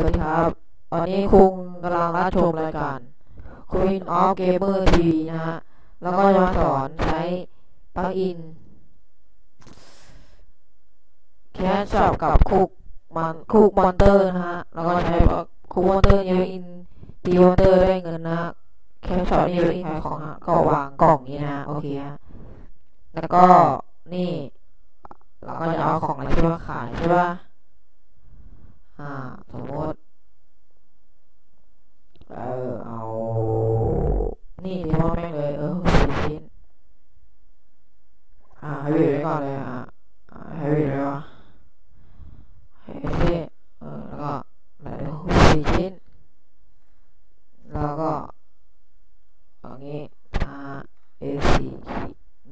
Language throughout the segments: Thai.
วัสดีครับ วันนี้คุณกำลังรับชมรายการ Queen of Gamer TV นะฮะ แล้วก็จะมาสอนใช้ปลั๊กอิน แคสช็อปกับคุกมันคุกมอนเตอร์นะฮะ แล้วก็ใช้คุกมอนเตอร์ยูอินตีมอนเตอร์ได้เงินนะฮะ แคสช็อปนี่ยูอินขายของฮะ ก็วางกล่องนี้นะโอเคฮะ แล้วก็นี่ เราก็จะเอาของอะไรที่มาขายใช่ป่ะ อ่า สมมติ เออเอา นี่ดีมากแม่งเลย เออสี่ชิ้น อ่าให้วีไว้ก่อนเลยอ่าให้วีไว้ก่อนให้วีเออแล้วก็แบบสี่ชิ้น แล้วก็อย่างนี้ R A C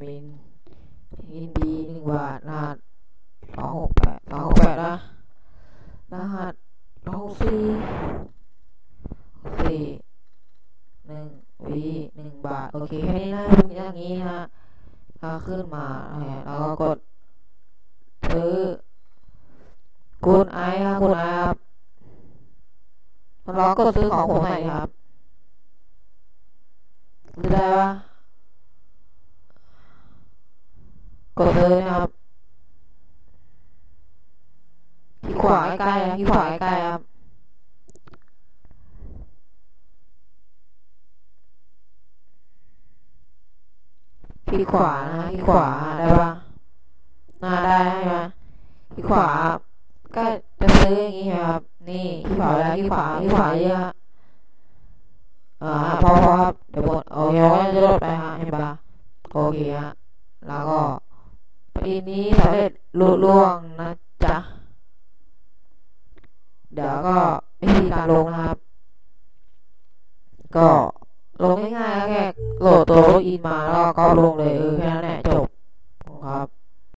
มินอินดีหนึ่งบาทรหัสสองหกแปดสองหกแปดนะรหัสสองสี่ สี่หนึ่งวีหนึ่งบาท โอเค แค่นี้นะเพิ่งอย่างนี้นะถ้าขึ้นมาแล้วก็กดซื้อคุณไอครับคุณไอครับลองกดซื้อของผมหน่ครับได้ปะกดเลยนะครับที่ขวาใกล้ๆที่ขวาใกล้ๆครับ ที่ขวานะที่ขวาได้ปะน่าได้ใช่ไหมที่ขวา ก็จะซื้ออย่างนี้ครับ นี่ที่ขวาแล้วที่ขวาที่ขวาเยอะอ่าพอครับเดี๋ยวหมดโอเคก็จะลดไปฮะเห็นปะโอเคฮะแล้วก็ปีนี้สำเร็จลุล่วงนะจ๊ะเดี๋ยวก็วิธีการลงนะครับ ก็ ลงง่ายๆแค่โหลดตัวโลกอินมาแล้วก็ลงเลยเออแค่นั้นแหละจบครับ